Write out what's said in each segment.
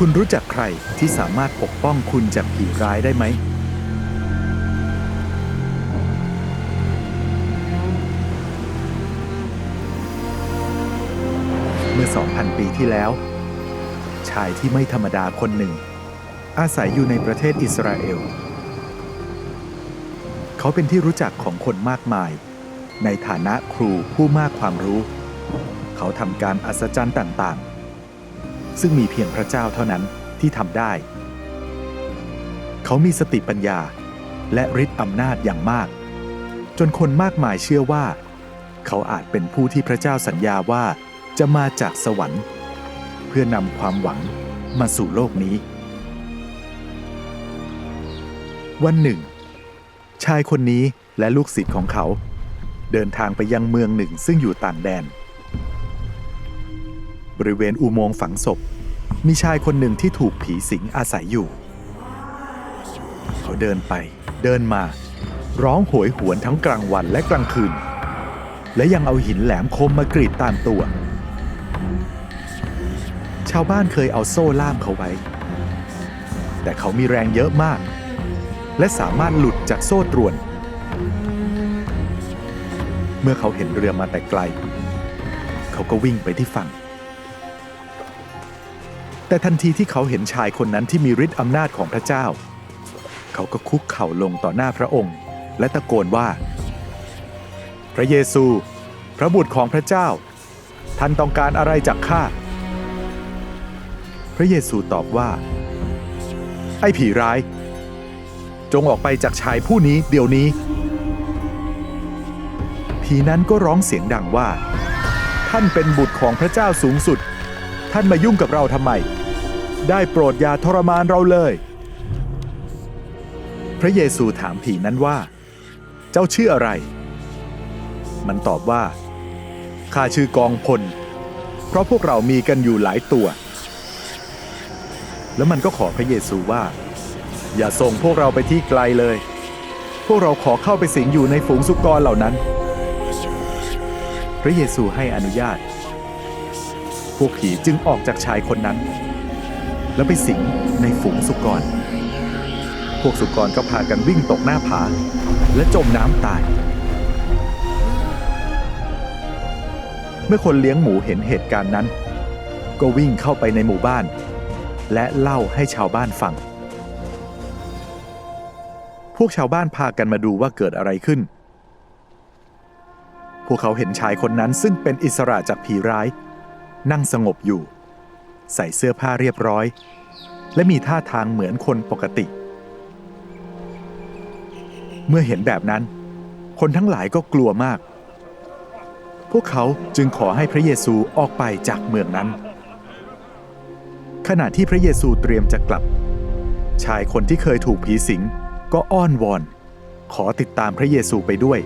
คุณรู้จักใครที่สามารถปกป้องคุณจากผีร้ายได้ไหม เมื่อ 2,000 ปีที่แล้ว ชายที่ไม่ธรรมดาคนหนึ่ง อาศัยอยู่ในประเทศอิสราเอล เขาเป็นที่รู้จักของคนมากมาย ในฐานะครูผู้มากความรู้ เขาทำการอัศจรรย์ต่างๆ ซึ่งมีเพียงพระเจ้าเท่านั้นที่ทำได้ เขามีสติปัญญาและฤทธิ์อำนาจอย่างมาก จนคนมากมายเชื่อว่า เขาอาจเป็นผู้ที่พระเจ้าสัญญาว่าจะมาจากสวรรค์ เพื่อนำความหวังมาสู่โลกนี้ วันหนึ่ง ชายคนนี้และลูกศิษย์ของเขา เดินทางไปยังเมืองหนึ่งซึ่งอยู่ต่างแดน บริเวณอุโมงค์ฝังศพ มีชายคนหนึ่งที่ถูกผีสิงอาศัยอยู่ เขาเดินไปเดินมา ร้องโหยหวนทั้งกลางวันและกลางคืน และยังเอาหินแหลมคมมากรีดตามตัว ชาวบ้านเคยเอาโซ่ล่ามเขาไว้ แต่เขามีแรงเยอะมาก และสามารถหลุดจากโซ่ตรวน เมื่อเขาเห็นเรือมาแต่ไกล เขาก็วิ่งไปที่ฝั่ง แต่ทันทีที่เขาเห็นชายคนนั้นที่มีฤทธิ์อำนาจของพระเจ้า เขาก็คุกเข่าลงต่อหน้าพระองค์ และตะโกนว่า พระเยซู พระบุตรของพระเจ้า ท่านต้องการอะไรจากข้า พระเยซูตอบว่า ไอ้ผีร้าย จงออกไปจากชายผู้นี้เดี๋ยวนี้ ผีนั้นก็ร้องเสียงดังว่า ท่านเป็นบุตรของพระเจ้าสูงสุด ท่านมายุ่งกับเราทำไม ได้โปรดอย่าทรมานเราเลย พระเยซูถามผีนั้นว่า เจ้าชื่ออะไร มันตอบว่า ข้าชื่อกองพล เพราะพวกเรามีกันอยู่หลายตัว แล้วมันก็ขอพระเยซูว่า อย่าส่งพวกเราไปที่ไกลเลย พวกเราขอเข้าไปสิงอยู่ในฝูงสุกรเหล่านั้น พระเยซูให้อนุญาต พวกผีจึงออกจากชายคนนั้น แล้วไปสิงในฝูงสุกร พวกสุกรก็พากันวิ่งตกหน้าผา และจมน้ำตาย เมื่อคนเลี้ยงหมูเห็นเหตุการณ์นั้น ก็วิ่งเข้าไปในหมู่บ้าน และเล่าให้ชาวบ้านฟัง พวกชาวบ้านพากันมาดูว่าเกิดอะไรขึ้นพวกเขาเห็นชายคนนั้นซึ่งเป็นอิสระจากผีร้าย นั่งสงบอยู่ ใส่เสื้อผ้าเรียบร้อย และมีท่าทางเหมือนคนปกติ เมื่อเห็นแบบนั้น คนทั้งหลายก็กลัวมาก พวกเขาจึงขอให้พระเยซูออกไปจากเมืองนั้น ขณะที่พระเยซูเตรียมจะกลับ ชายคนที่เคยถูกผีสิงก็อ้อนวอน ขอติดตามพระเยซูไปด้วย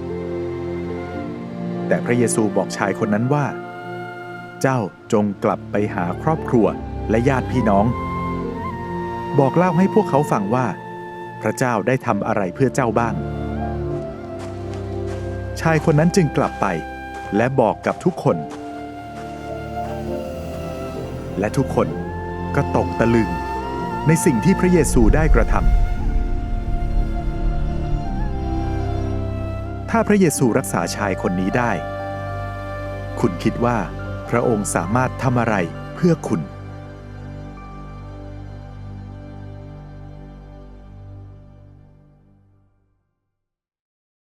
แต่พระเยซูบอกชายคนนั้นว่า เจ้าจงกลับไปหาครอบครัวและญาติพี่น้อง บอกเล่าให้พวกเขาฟังว่า พระเจ้าได้ทำอะไรเพื่อเจ้าบ้าง ชายคนนั้นจึงกลับไป และบอกกับทุกคน และทุกคนก็ตกตะลึง ในสิ่งที่พระเยซูได้กระทำถ้าพระเยซูรักษาชายคนนี้ได้ คุณคิดว่า พระองค์สามารถทำอะไรเพื่อคุณ